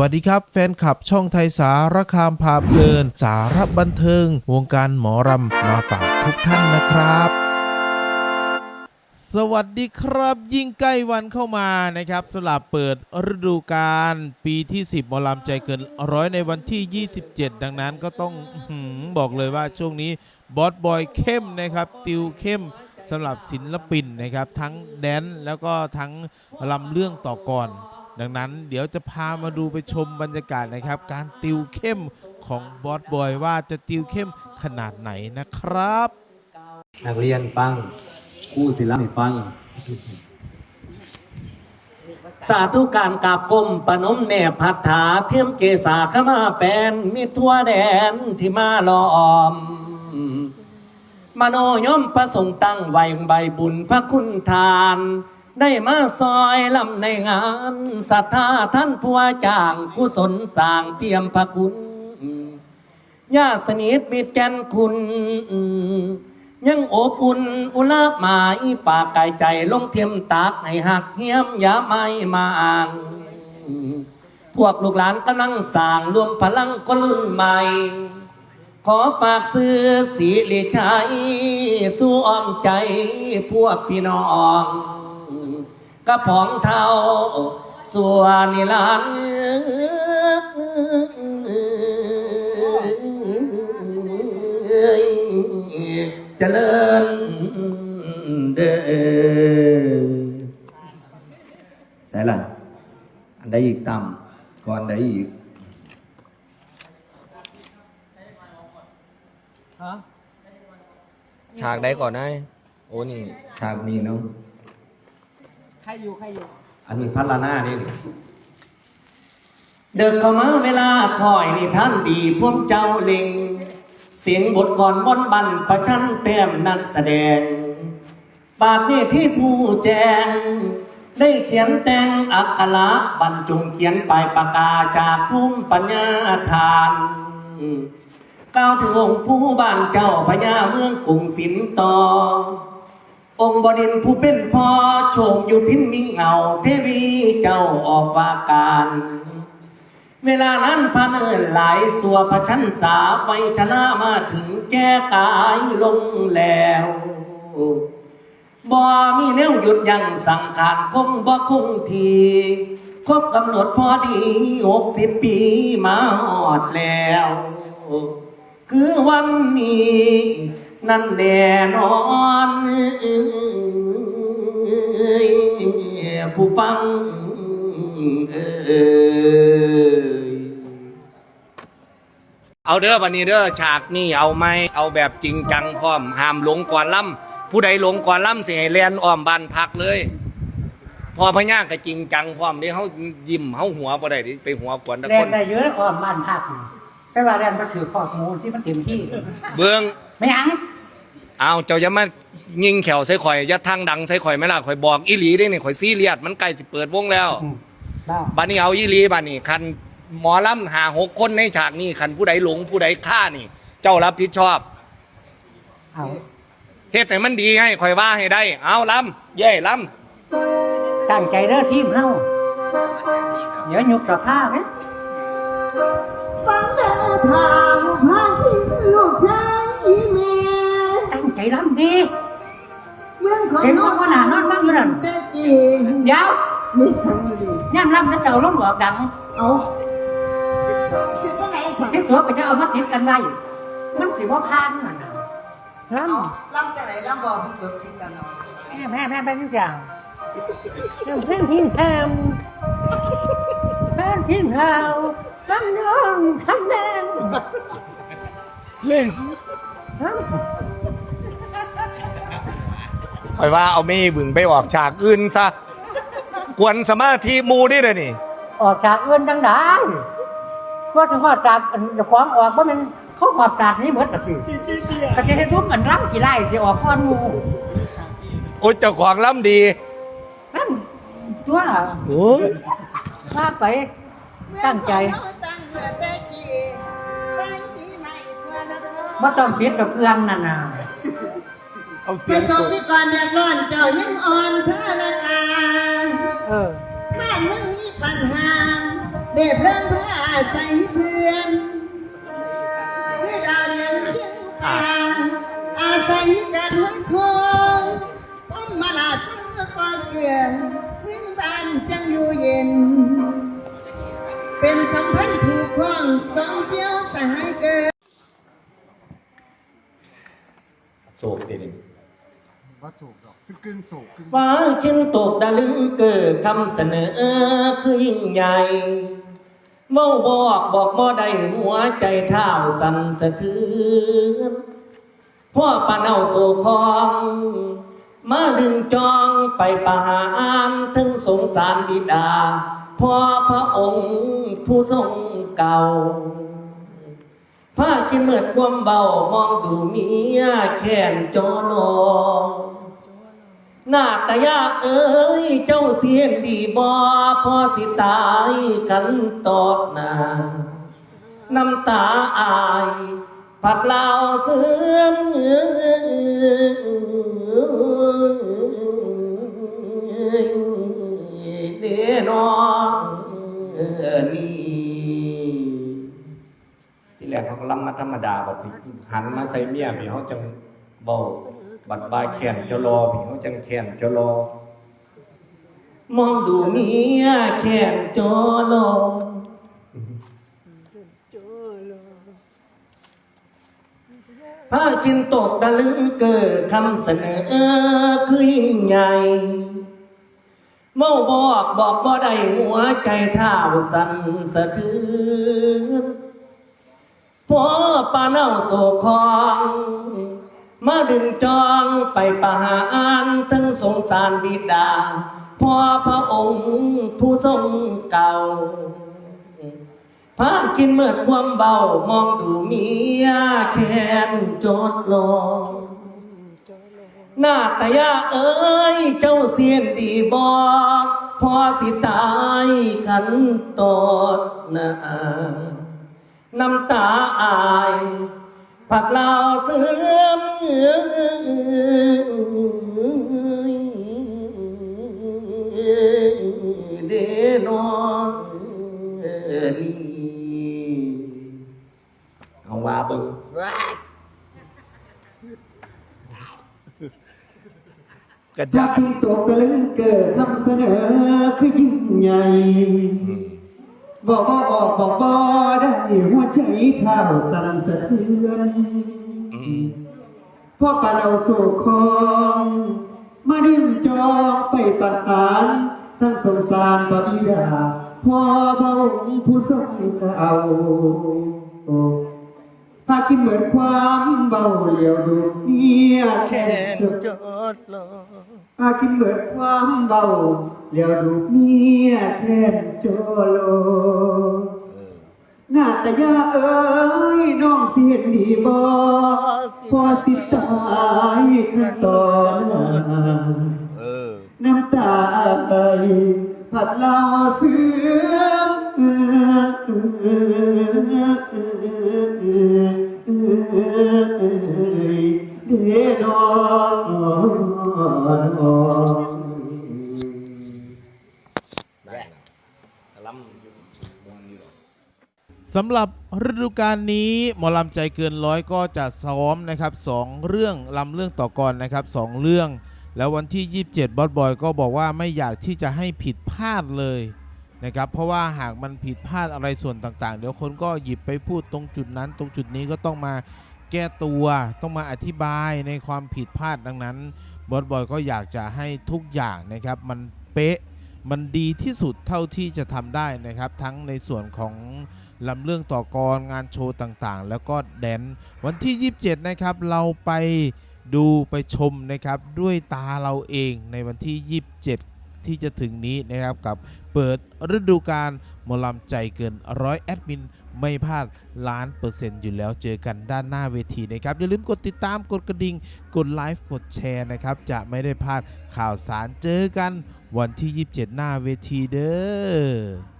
วัสดีครับ แฟนคลับช่องไทยสารคามพาเพลิน สารบันเทิง วงการหมอรำมาฝากทุกท่านนะครับสวัสดีครับ ยิ่งใกล้วันเข้ามานะครับสลับเปิดฤดูกาลปีที่ 10หมอลำใจเกินร้อยในวันที่ 27 ดังนั้นก็ต้องอบอกเลยว่าช่วงนี้บอสบอยเข้มนะครับติวเข้มสำหรับศิลปินนะครับ ทั้งแดนแล้วก็ทั้งลำเรื่องต่อก่อน ดังนั้นเดี๋ยวจะพามาดูไปชมบรรยากาศนะครับ การติวเข้มของบอสบอยว่าจะติวเข้มขนาดไหนนะครับ นักเรียนฟังครู่ศิลป์ให้ฟัง สาธุการกราบก้มปนมแนบพัฒาเทียมเกษาขมาแปนมีทั่วแดนที่มาล้อม มโนยมประสงค์ตั้งไว้ใบบุญพระคุณทาน ได้มาซอยลำในงานศรัทธาท่านผู้ว่าจ้างกุศลสร้างเพียมพระคุณญาสนิทมิตรแก่นคุณ ยังโอบอุ่นอุลาหมายปากกายใจลงเทียมตากให้หักเหียมอย่าไม่มาอ่าง พวกลูกหลานกำลังสร้างรวมพลังคนรุ่นใหม่ ขอฝากซื้อสีลิชัย สู้อ้อมใจพวกพี่น้อง กระผองเทาส่วนนิรันดร์เจริญเด้อใส่ละอันใดอีกต่ำก่อนใดอีกฉากใดก่อนได้โอ้นี่ ฉากนี้เนาะ ใครอยู่ใครอยู่ อันนี้พัฒนานี่นี่เดินเข้ามาเวลาคอยนี่ท่านดีพวกเจ้าล็งเสียงบทก่อนบนบันประชันแต้มนักแสดง บาทนี้ที่ผู้แจง ได้เขียนแต่งอักขระบรรจงเขียนปลายปากกาจากภูมิปัญญาทานก้าวถึงองค์ผู้บ้านเจ้าพญาเมืองกรุงศิลป์ตอง องค์บดินผู้เป็นพ่อโชมอยู่พินมิงเงาเทวีเจ้าออกว่าการ เวลานั้นพระเนินหลายสัวพระชันสาไวชนะมาถึงแก้กายลงแล้วบ่มีแนวหยุดยังสังขารคงบ่คงทีครบกำหนดพอดีหกสิบปีมาหอดแล้ว คือวันนี้ นั่นแน่นอนผู้ฟังเอ่ยเอาเด้อวันนี้เด้อฉากนี่เอาไหมเอาแบบจริงจังพร้อมห้ามหลงก่อนล่ำผู้ใดหลงก่อนล่ำเสียให้เลียนอ้อมบ้านพักเลย พอพญาก็จริงจังพร้อมนี่เขายิ้มเขาหัวบ่ได้ดิไปหัวกวนตะแรคงนได้เยอะกว่าบ้านพักแต่ว่าแรงมันถือข้อมูลที่มันเต็มที่ เบื้อง ไม่ยังเอาเจ้าอย่ามายิงแขวใส่ข่อยยัดทางดังใส่ข่อยไหมล่ะข่อยบอกอีหลีได้นี่ข่อยซีเรียสมันใกล้สิเปิดวงแล้วอืมบ้าบัดนี้เอาอีหลีบัดนี้คันหมอลำหาหกคนในฉากนี้คันผู้ใดหลงผู้ใดฆ่านี่ เจ้ารับผิดชอบเอาเฮ็ดให้มันดีให้ข่อยว่าให้ได้ เอาลำเย่ลตั้งใจเด้อทีมเฮาเดี๋ยวหยุกสภาพนะ ฟังเดินทางพาทิ้งลูกชาย อีเมตั้งใจรำดีเมืองของเห็นว่าว่าหนานอนนั่งอยู่นั่นแต่จริงเดี๋ยวนี่ทางดีย่ำรำแล้วเจ้าล้มบอกดังเอาสิว่าไงค่ะที่ตัวก็จะเอามาติดกันไว้มันสิว่าพานนั่นน่ะรเอาลำจากไหนลำบอกพี่เกิดกินกันเนาะำแม่แม่แม่ไปทุกอย่างเรื่องเพ่งทิ้งแทมแม่ทิ้งเท้าลำนอนทำแดงำเล่น ข่อยว่าเอาไม่บึงไปออกฉากอื่นซะกวนสมาธิหมูนี่เลยนี่ ออกจากเอื้อนดังได้ว่าถึงว่าจากอันความออกว่ามันเขาขอบจากนี้เหมือนกับสิก็จะให้ทุกอันรับขี่ไล่สิออกก้อนหมูโอ้ยเจ้าของล้ำดีนั่นตัวโอ้ยพาไปตั้งใจตั้งเพื่อแต่จริงตั้งที่ไม่เพื่อนะเด้อว่าต้องเพียดกับเครื่องนั่นน่ะ เอาไปเสียงส่งสดพี่ก่อนเดือดร้อนเจ้ายังอ่อนเธอละอาเออบ้านมึงมีปัญหาเด็บเรื่องผ้าใส่เพื่อนคือดาวเรียนเพียงตาอาศัยกันห้อยคงป้อมมาลาดเมื่อก่อเกลือพื้นบ้านจังอยู่เย็น เป็นสัมพันธ์ผูกข้องสองเสียวสหายเกินโศกติด ว่าโศกดอกซึ่งกึ่งโศกกึ่งฟ้าขึ้นตกดาลึงเกิดคำเสนอคือยิ่งใหญ่เมาบอกบอกบ่ได้หัวใจเท้าสั่นสะเทือนพ่อปานเอาโศกคองมาดึงจองไปประหารถึงสงสารบิดาพ่อพระองค์ผู้ทรงเก่า ผ้ากินเมื่อความเบามองดูเมียแขนจอลอหน้าตายาเอ้ย เจ้าเสียนดีบ่พอสิตายกันตอดน้าน้ำตาอาย ผัดลาวเสื่อม ธรรมดาบัดสิหันมาใส่เมียพี่เขาจังเบาบัดบายแขนเจ้ารอพี่เขาจังแขนเจ้ารอมองดูเมียแขนจอรอผ้ากินตกตะลึงเกิดคำเสนอคือยิ่งใหญ่เมาบอกบอกบ่ได้หัวใจท้าสั่นสะเทือน พอปาเน่าโศกคอง มาดึงจองไปประหารทั้งสงสารบิดาพ่อพระองค์ผู้ทรงเก่าพากินเมื่อความเบามองดูเมียแค้นจดลงหน้าตายาเอ้ยเจ้าเสียนดีบอกพอสิตายขันตอดนา น้ำตาอายผักลาวเสื่อมเดนองนี่เอาว่าเบิ่งกระถ้าดาษคิงตกตะลึงเกิดคำเสนอคือยิ่งใหญ่ บอกบ่บอกบอกบ่ได้หัวใจเท้าสั่นสะเทือนพ่อปาเราสู่คองมาดิ้นจองไปตัดหารทั้งสงสารปบิดาพ่อพระองค์ผู้ทรงเก่า พากินเหมือนความเบาเหลียวดูเมียแค่แค่นจดลงอาคิดเหมือนความเบาเลี้ยวดูเมียแทนโจโลหน้าตายาเอ้ยน้องเสียนดีบ่พอสิตายขั้นตอนหน้าน้ำตาไหลผัดเราเสื่อม เดนอนสำหรับฤดูกาลนี้หมอลำใจเกินร้อยก็จะซ้อมนะครับสองเรื่องลำเรื่องต่อกรนะครับสองเรื่อง แล้ววันที่ 27 บอสบอยก็บอกว่าไม่อยากที่จะให้ผิดพลาดเลยนะครับเพราะว่าหากมันผิดพลาดอะไรส่วนต่างๆ เดี๋ยวคนก็หยิบไปพูดตรงจุดนั้น ตรงจุดนี้ก็ต้องมา แก้ตัวต้องมาอธิบายในความผิดพลาดดังนั้นบอสบอยก็อยากจะให้ทุกอย่างนะครับมันเป๊ะมันดีที่สุดเท่าที่จะทำได้นะครับ ทั้งในส่วนของลำเรื่องต่อกรงานโชว์ต่างๆ แล้วก็แดนวันที่ 27 นะครับ เราไปดูไปชมนะครับ ด้วยตาเราเองในวันที่ 27 ที่จะถึงนี้นะครับกับเปิดฤดูกาลมอลำใจเกินร้อยแอดมินไม่พลาดล้านเปอร์เซ็นต์อยู่แล้วเจอกันด้านหน้าเวทีนะครับ อย่าลืมกดติดตามกดกระดิ่ง กดไลฟ์กดแชร์นะครับ จะไม่ได้พลาดข่าวสารเจอกันวันที่ 27 หน้าเวทีเด้อ